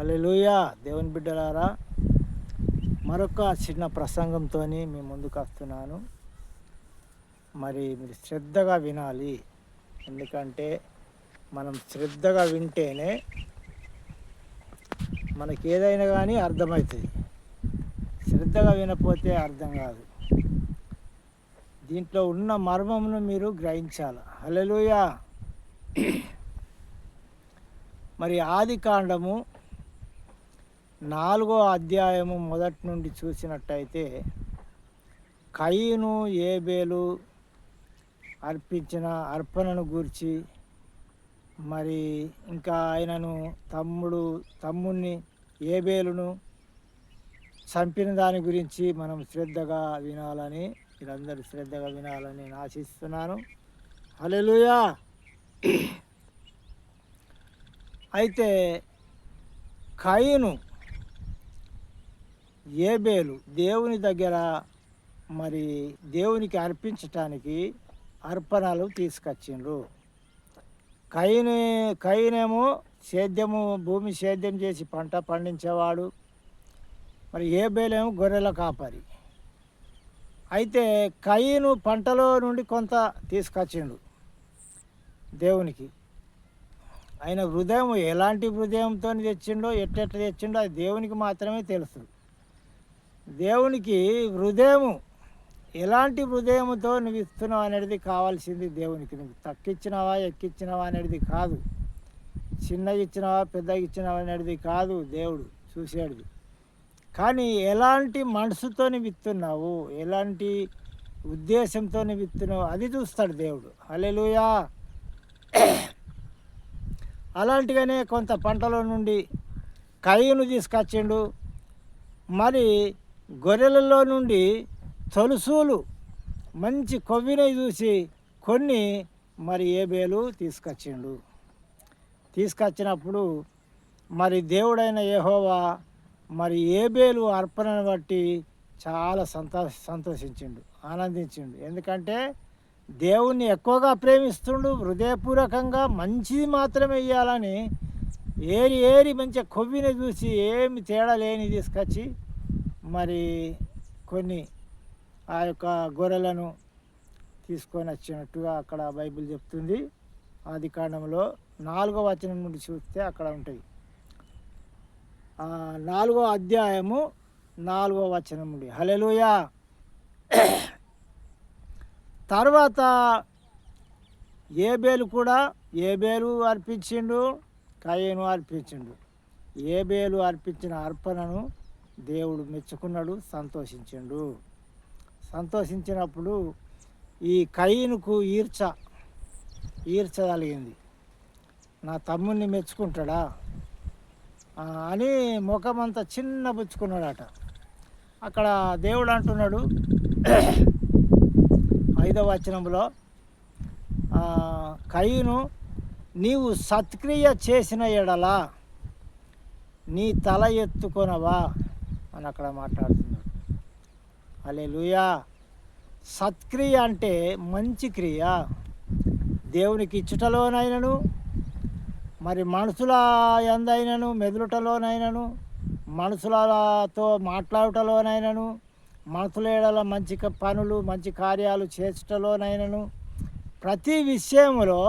హల్లెలూయా దేవుని బిడ్డలారా మరొక చిన్న ప్రసంగంతో మీ ముందుకు వస్తున్నాను. మరి మీరు శ్రద్ధగా వినాలి. ఎందుకంటే మనం శ్రద్ధగా వింటేనే మనకి ఏదైనా కానీ అర్థమవుతుంది. శ్రద్ధగా వినపోతే అర్థం కాదు. దీంట్లో ఉన్న మర్మమును మీరు గ్రహించాలి. హల్లెలూయా. మరి ఆది కాండము నాలుగో అధ్యాయము మొదటి నుండి చూసినట్టయితే కయ్యను ఏబేలు అర్పించిన అర్పణను గూర్చి మరి ఇంకా ఆయనను తమ్ముడు తమ్ముణ్ణి ఏబేలును చంపిన దాని గురించి మనం శ్రద్ధగా వినాలని మీరందరూ శ్రద్ధగా వినాలని నేను ఆశిస్తున్నాను. హలెలుయా అయితే కయ్యను ఏబేలు దేవుని దగ్గర మరి దేవునికి అర్పించటానికి అర్పణలు తీసుకొచ్చిండ్రు. కయ్యని కయ్యనేమో సేద్యము భూమి సేద్యం చేసి పంట పండించేవాడు. మరి ఏబేలేమో గొర్రెల కాపరి. అయితే కయ్యను పంటలో నుండి కొంత తీసుకొచ్చిండు దేవునికి. ఆయన హృదయం ఎలాంటి హృదయంతో తెచ్చిండో ఎట్టెట్ట తెచ్చిండో అది దేవునికి మాత్రమే తెలుసు. దేవునికి హృదయము ఎలాంటి హృదయముతో నువ్వు ఇస్తున్నావు అనేది కావాల్సింది దేవునికి. నువ్వు తక్కిచ్చినావా ఎక్కిచ్చినావా అనేది కాదు. చిన్నగా ఇచ్చినావా పెద్దగా ఇచ్చినావా అనేది కాదు దేవుడు చూసేది కానీ ఎలాంటి మనసుతో విత్తున్నావు ఎలాంటి ఉద్దేశంతో విత్తున్నావు అది చూస్తాడు దేవుడు. అలెలుయా అలాంటిగానే కొంత పంటలో నుండి కయ్యను తీసుకొచ్చిండు. మరి గొర్రెలలో నుండి తొలుసూలు మంచి కొవ్వినవి చూసి కొన్ని మరి ఏబేలు తీసుకొచ్చిండు. తీసుకొచ్చినప్పుడు మరి దేవుడైన ఏహోవా మరి ఏబేలు అర్పణను బట్టి చాలా సంతోష సంతోషించిండు ఆనందించిండు. ఎందుకంటే దేవుణ్ణి ఎక్కువగా ప్రేమిస్తుండు హృదయపూర్వకంగా మంచిది మాత్రమే ఇవ్వాలని ఏరి ఏరి మంచిగా కొవ్విని చూసి ఏమి తేడా లేని తీసుకొచ్చి మరి కొన్ని ఆ యొక్క గొర్రెలను తీసుకొని వచ్చినట్టుగా అక్కడ బైబిల్ చెప్తుంది. ఆది కాండంలో నాలుగో వచనం నుండి చూస్తే అక్కడ ఉంటుంది. నాలుగో అధ్యాయము నాలుగో వచనం నుండి. హలెలుయా తర్వాత ఏబేలు కూడా ఏబేలు అర్పించిండు కయ్యను అర్పించిండు. ఏబేలు అర్పించిన అర్పణను దేవుడు మెచ్చుకున్నాడు సంతోషించిండు. సంతోషించినప్పుడు ఈ కయ్యనుకు ఈర్చ ఈర్చగలిగింది నా తమ్ముడిని మెచ్చుకుంటాడా? అని ముఖమంతా చిన్న పుచ్చుకున్నాడట. అక్కడ దేవుడు అంటున్నాడు ఐదవ వచనంలో కయ్యను నీవు సత్క్రియ చేసిన ఎడలా నీ తల ఎత్తుకొనవా? అని అక్కడ మాట్లాడుతున్నాడు. అలే సత్క్రియ అంటే మంచి క్రియ. దేవునికి ఇచ్చుటలోనైనను మరి మనుషుల ఎందైనను మెదులుటలోనైనను మనుషులతో మాట్లాడుటలోనైనను మనుషుల ఏడల మంచి పనులు మంచి కార్యాలు చేసటలోనైనను ప్రతి విషయంలో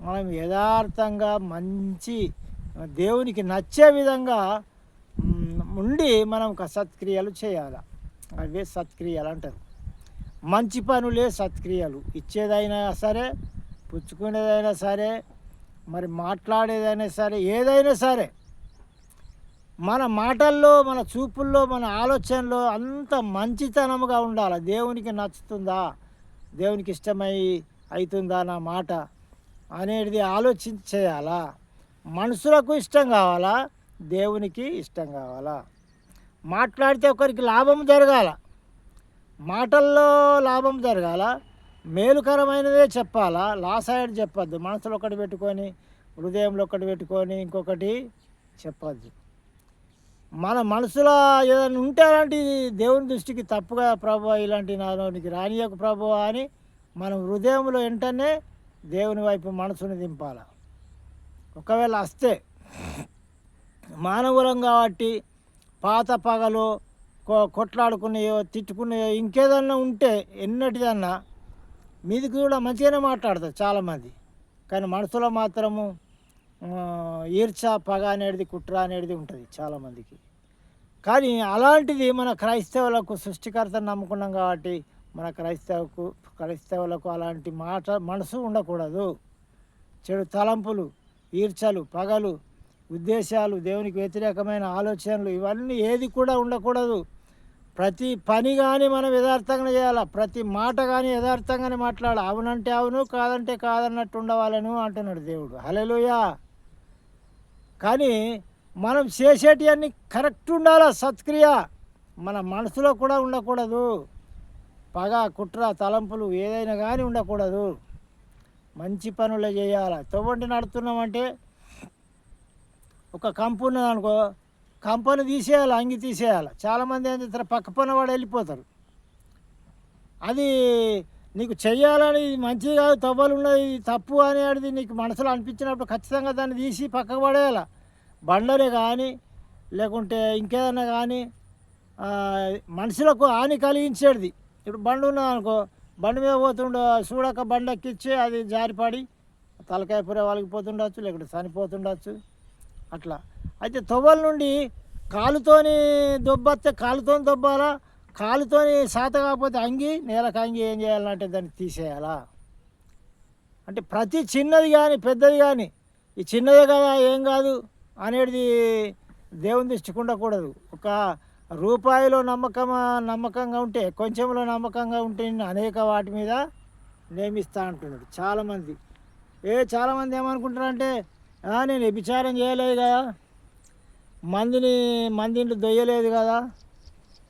మనం యథార్థంగా మంచి దేవునికి నచ్చే విధంగా ఉండి మనం ఒక సత్క్రియలు చేయాలి? అవే సత్క్రియలు అంటారు. మంచి పనులే సత్క్రియలు. ఇచ్చేదైనా సరే పుచ్చుకునేదైనా సరే మరి మాట్లాడేదైనా సరే ఏదైనా సరే మన మాటల్లో మన చూపుల్లో మన ఆలోచనలో అంత మంచితనముగా ఉండాలి? దేవునికి నచ్చుతుందా? దేవునికి ఇష్టమై అవుతుందా నా మాట? అనేది ఆలోచించి చేయాలా మనుషులకు ఇష్టం కావాలా? దేవునికి ఇష్టం కావాలా? మాట్లాడితే ఒకరికి లాభం జరగాల. మాటల్లో లాభం జరగాల. మేలుకరమైనదే చెప్పాలా? లాసాయడ్ చెప్పద్దు. మనసులో ఒకటి పెట్టుకొని హృదయంలో ఒకటి పెట్టుకొని ఇంకొకటి చెప్పద్దు. మన మనసులో ఏదైనా ఉంటే అలాంటి దేవుని దృష్టికి తప్పుగా ప్రభు ఇలాంటి నాలోనికి రానియకు ప్రభు అని మనం హృదయంలో వెంటనే దేవుని వైపు మనసుని దింపాల? ఒకవేళ వస్తే మానవులం కాబట్టి పాత పగలు కొ- తిట్టుకునేయో ఇంకేదన్నా ఉంటే ఎన్నటిదన్నా మీదికి కూడా మంచిగానే మాట్లాడతారు చాలామంది. కానీ మనసులో మాత్రము ఈర్చ పగ అనేది కుట్ర అనేది ఉంటుంది చాలామందికి. కానీ అలాంటిది మన క్రైస్తవులకు సృష్టికర్తను నమ్ముకున్నాం కాబట్టి మన క్రైస్తవుకు క్రైస్తవులకు అలాంటి మాట మనసు ఉండకూడదు. చెడు తలంపులు ఈర్చలు పగలు ఉద్దేశాలు దేవునికి వ్యతిరేకమైన ఆలోచనలు ఇవన్నీ ఏది కూడా ఉండకూడదు. ప్రతి పని కానీ మనం యథార్థంగా చేయాలి? ప్రతి మాట కానీ యథార్థంగానే మాట్లాడాలి? అవునంటే అవును కాదంటే కాదన్నట్టు ఉండవాలను అంటున్నాడు దేవుడు. హలెలుయా కానీ మనం చేసేటివన్నీ కరెక్ట్ ఉండాలి? సత్క్రియ మన మనసులో కూడా ఉండకూడదు. పగ కుట్ర తలంపులు ఏదైనా కానీ ఉండకూడదు. మంచి పనులు చేయాలి? తవ్వంటి నడుతున్నామంటే ఒక కంపు ఉన్నదనుకో అనుకో తీసేయాలి అంగి తీసేయాలి. చాలామంది ఏం చేస్తారు? పక్క పని వాడు వెళ్ళిపోతారు. అది నీకు చెయ్యాలని ఇది మంచిది కాదు తవ్వలు ఉన్నది ఇది తప్పు అనేది నీకు మనసులో అనిపించినప్పుడు ఖచ్చితంగా దాన్ని తీసి పక్కకు పడేయాలి? బండలే కానీ లేకుంటే ఇంకేదన్నా కానీ మనుషులకు హాని కలిగించేది ఇప్పుడు బండి ఉన్నది అనుకో బండి మీద పోతుండో చూడక బండి ఎక్కిచ్చి అది జారిపడి తలకాయ పుర వాళ్ళకి పోతుండొచ్చు లేకుంటే చనిపోతుండొచ్చు. అట్లా. అయితే తొవ్వల నుండి కాలుతోని దొబ్బతే కాలుతోని దొబ్బాలా? కాలుతోని సాత కాకపోతే అంగి నేలకు అంగి ఏం చేయాలంటే దాన్ని తీసేయాలా? అంటే ప్రతి చిన్నది కానీ పెద్దది కానీ ఈ చిన్నదే కదా ఏం కాదు అనేది దేవుని దృష్టికి ఉండకూడదు. ఒక రూపాయిలో నమ్మకం నమ్మకంగా ఉంటే కొంచెంలో నమ్మకంగా ఉంటే అనేక వాటి మీద నియమిస్తా అంటున్నాడు చాలామంది. ఏ చాలామంది ఏమనుకుంటారంటే నేను వ్యభిచారం చేయలేదు కదా. మందిని మందిని దొయ్యలేదు కదా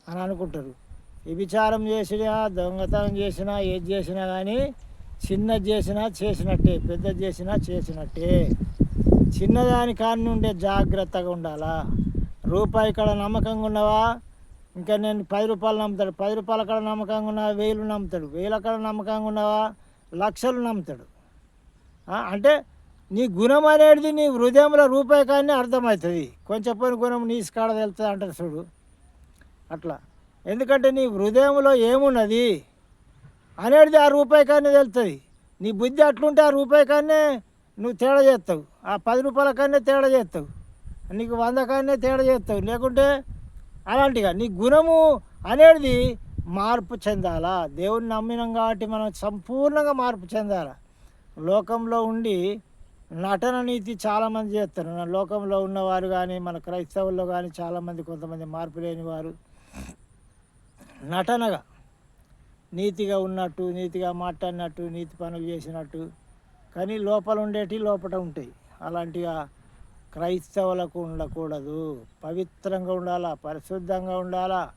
అని అనుకుంటారు. వ్యభిచారం చేసినా దొంగతనం చేసినా ఏది చేసినా కానీ చిన్నది చేసినా చేసినట్టే పెద్దది చేసినా చేసినట్టే. చిన్నదాని కాని నుండే జాగ్రత్తగా ఉండాలా? రూపాయి కాడ నమ్మకంగా ఉన్నావా? ఇంకా నేను పది రూపాయలు నమ్ముతాడు. పది రూపాయల కాడ నమ్మకంగా ఉన్నావా? వేలు నమ్ముతాడు. వేల కాడ నమ్మకంగా ఉన్నావా? లక్షలు నమ్ముతాడు. అంటే నీ గుణం అనేది నీ హృదయంలో రూపాయి కానీ అర్థమవుతుంది. కొంచెం పని గుణం నీ స్కాడ తెలుస్తుంది అంటారు చూడు. అట్లా. ఎందుకంటే నీ హృదయంలో ఏమున్నది అనేది ఆ రూపాయి కానీ తెలుస్తుంది. నీ బుద్ధి అట్లుంటే ఆ రూపాయి కానీ నువ్వు తేడా చేస్తావు. ఆ పది రూపాయల కన్నా తేడా చేస్తావు. నీకు వంద కన్నా తేడా చేస్తావు. లేకుంటే అలాంటిగా నీ గుణము అనేది మార్పు చెందాలా? దేవుని నమ్మినాం కాబట్టి మనం సంపూర్ణంగా మార్పు చెందాలా? లోకంలో ఉండి నటన నీతి చాలామంది చేస్తారు. నా లోకంలో ఉన్నవారు కానీ మన క్రైస్తవుల్లో కానీ చాలామంది కొంతమంది మార్పు లేని వారు. నటనగా నీతిగా ఉన్నట్టు నీతిగా మాట్లాడినట్టు నీతి పనులు చేసినట్టు కానీ లోపల ఉండేటి లోపల ఉంటాయి. అలాంటిగా క్రైస్తవులకు ఉండకూడదు. పవిత్రంగా ఉండాలా? పరిశుద్ధంగా ఉండాలా?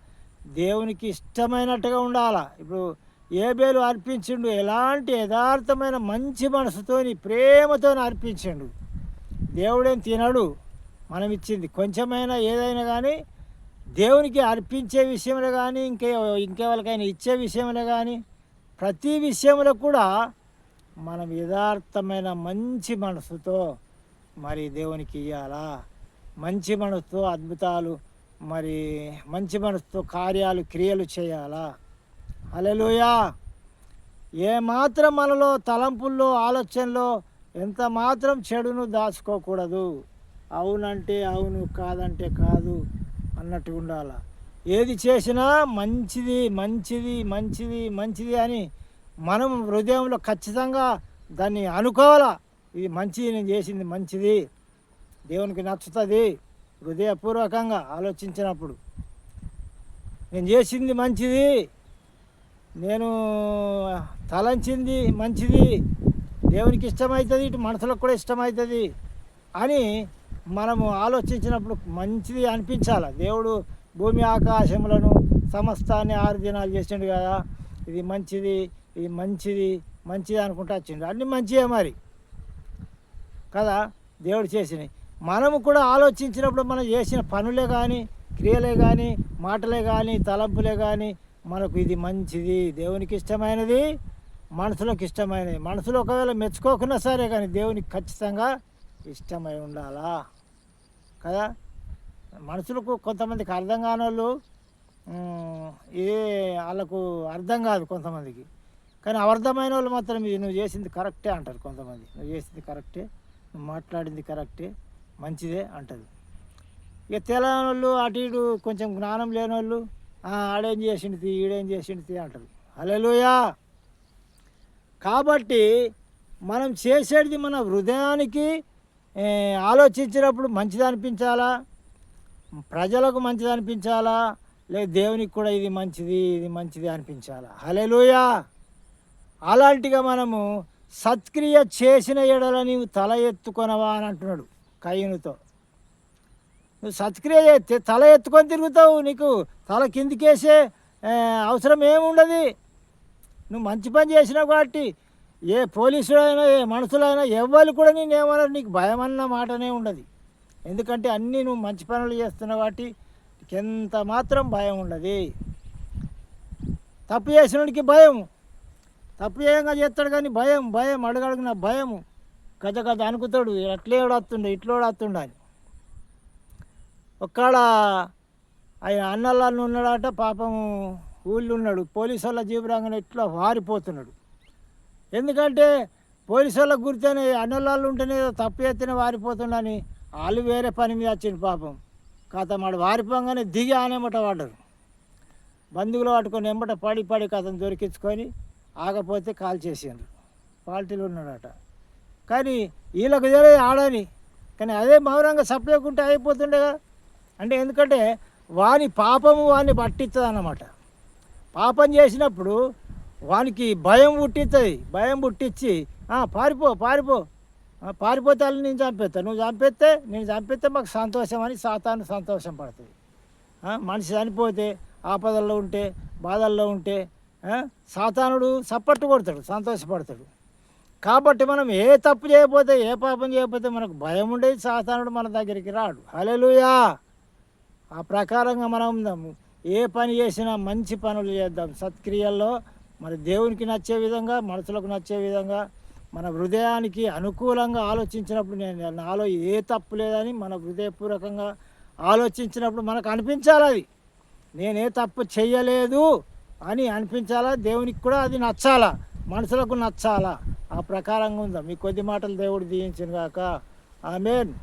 దేవునికి ఇష్టమైనట్టుగా ఉండాలా? ఇప్పుడు ఏబేలు అర్పించిండు ఎలాంటి యథార్థమైన మంచి మనసుతోని ప్రేమతోని అర్పించిండు. దేవుడేం తినడు మనం ఇచ్చింది కొంచెమైనా ఏదైనా కానీ దేవునికి అర్పించే విషయంలో కానీ ఇంకే ఇంకెవరికైనా ఇచ్చే విషయంలో కానీ ప్రతి విషయంలో కూడా మనం యథార్థమైన మంచి మనసుతో మరి దేవునికి ఇవ్వాలా మంచి మనసుతో అద్భుతాలు మరి మంచి మనసుతో కార్యాలు క్రియలు చేయాలా? అలెలుయా ఏ మాత్రం మనలో తలంపుల్లో ఆలోచనలో ఎంత మాత్రం చెడును దాచుకోకూడదు. అవునంటే అవును కాదంటే కాదు అన్నట్టు ఉండాల. ఏది చేసినా మంచిది మంచిది మంచిది మంచిది అని మనం హృదయంలో ఖచ్చితంగా దాన్ని అనుకోవాలా. ఇది మంచిది నేను చేసింది మంచిది. దేవునికి నచ్చుతుంది హృదయపూర్వకంగా ఆలోచించినప్పుడు. నేను చేసింది మంచిది నేను తలంచింది మంచిది దేవునికి ఇష్టమవుతుంది ఇటు మనసులకు కూడా ఇష్టమవుతుంది అని మనము ఆలోచించినప్పుడు మంచిది అనిపించాలి. దేవుడు భూమి ఆకాశములను సమస్తాన్ని ఆరు దినాలు చేసిండు కదా ఇది మంచిది ఇది మంచిది మంచిది అనుకుంటా వచ్చిండు. అన్నీ మంచివే మరి. కదా దేవుడు చేసినవి మనము కూడా ఆలోచించినప్పుడు మనం చేసిన పనులే కానీ క్రియలే కానీ మాటలే కానీ తలంపులే కానీ మనకు ఇది మంచిది దేవునికి ఇష్టమైనది మనసులోకి ఇష్టమైనది. మనసులో ఒకవేళ మెచ్చుకోకున్నా సరే కానీ దేవునికి ఖచ్చితంగా ఇష్టమై ఉండాలా? కదా? మనుషులకు కొంతమందికి అర్థం కాని వాళ్ళు ఇదే ఏ వాళ్ళకు అర్థం కాదు కొంతమందికి. కానీ అర్థమైన వాళ్ళు మాత్రం ఇది నువ్వు చేసింది కరెక్టే అంటారు కొంతమంది. నువ్వు చేసింది కరెక్టే నువ్వు మాట్లాడింది కరెక్టే మంచిదే అంటారు ఇక తెలంగాణ వాళ్ళు అటు ఇటు కొంచెం జ్ఞానం లేని వాళ్ళు ఆడేం చేసింది ఈడేం చేసింది అంటారు అలెలుయా కాబట్టి మనం చేసేది మన హృదయానికి ఆలోచించినప్పుడు మంచిది అనిపించాలా ప్రజలకు మంచిది అనిపించాలా లేదు దేవునికి కూడా ఇది మంచిది ఇది మంచిది అనిపించాలా? హలెలుయా అలాంటిగా మనము సత్క్రియ చేసిన ఎడల నీవు తల ఎత్తుకొనవా అని అంటున్నాడు కయ్యనుతో. నువ్వు సత్క్రియ తల ఎత్తుకొని తిరుగుతావు నీకు. తల కిందికేసే అవసరం ఏముండదు. నువ్వు మంచి పని చేసినావు కాబట్టి ఏ పోలీసుడైనా ఏ మనుషులైనా ఎవ్వరు కూడా నేను ఏమన్నారు నీకు భయం అన్న మాటనే ఉండదు. ఎందుకంటే అన్నీ నువ్వు మంచి పనులు చేస్తున్నావు కాబట్టి ఎంత మాత్రం భయం ఉండదు. తప్పు చేసినోడికి భయం. తప్పు చేయంగా చేస్తాడు కానీ భయం భయం అడుగడుగున భయం. గజ గజ అనుకుతాడు. అట్లే వస్తుండే ఇట్లా వస్తుండాలి ఒక్కడ ఆయన అన్నలను ఉన్నాడట పాపం ఊళ్ళో ఉన్నాడు పోలీసు వాళ్ళ జీబురాంగన ఇట్లా వారిపోతున్నాడు. ఎందుకంటే పోలీసు వాళ్ళకు గుర్తేనే అన్నలాళ్ళు ఉంటేనే తప్పు ఎత్తిన వారిపోతుండని వాళ్ళు వేరే పని మీద వచ్చింది పాపం. కథ మాడు వారిపోగానే దిగి ఆనేమట వాడరు బంధువులు పట్టుకొని ఎంబట పడి పడి కథను దొరికించుకొని ఆగపోతే కాల్ చేసిండ్రు. పార్టీలో ఉన్నాడట. కానీ వీళ్ళకు తెలియదు ఆడని. కానీ అదే మౌనంగా సప్లైకుంటే అయిపోతుండేగా. అంటే ఎందుకంటే వాని పాపము వాని పట్టిస్తుంది అన్నమాట పాపం చేసినప్పుడు వానికి భయం పుట్టిస్తుంది భయం పుట్టించి పారిపో పారిపో. పారిపోతే వాళ్ళు నేను చంపేస్తా. నువ్వు చంపేస్తే నేను చంపేస్తే మాకు సంతోషం అని సాతాను సంతోషం పడుతుంది. మనిషి చనిపోతే ఆపదల్లో ఉంటే బాధల్లో ఉంటే సాతానుడు సప్పట్టు కొడతాడు సంతోషపడతాడు. కాబట్టి మనం ఏ తప్పు చేయకపోతే ఏ పాపం చేయకపోతే మనకు భయం ఉండేది సాతానుడు మన దగ్గరికి రాడు. హల్లెలూయా! ఆ ప్రకారంగా మనం ఉందాము ఏ పని చేసినా మంచి పనులు చేద్దాం. సత్క్రియల్లో మరి దేవునికి నచ్చే విధంగా మనసులకు నచ్చే విధంగా మన హృదయానికి అనుకూలంగా ఆలోచించినప్పుడు నేను నాలో ఏ తప్పు లేదని మన హృదయపూర్వకంగా ఆలోచించినప్పుడు మనకు అనిపించాలి అది. నేనే తప్పు చెయ్యలేదు అని అనిపించాలా? దేవునికి కూడా అది నచ్చాలా? మనసులకు నచ్చాలా? ఆ ప్రకారంగా ఉందా. మీ కొద్ది మాటలు దేవుడు దీయించిన కాక ఆమెన్.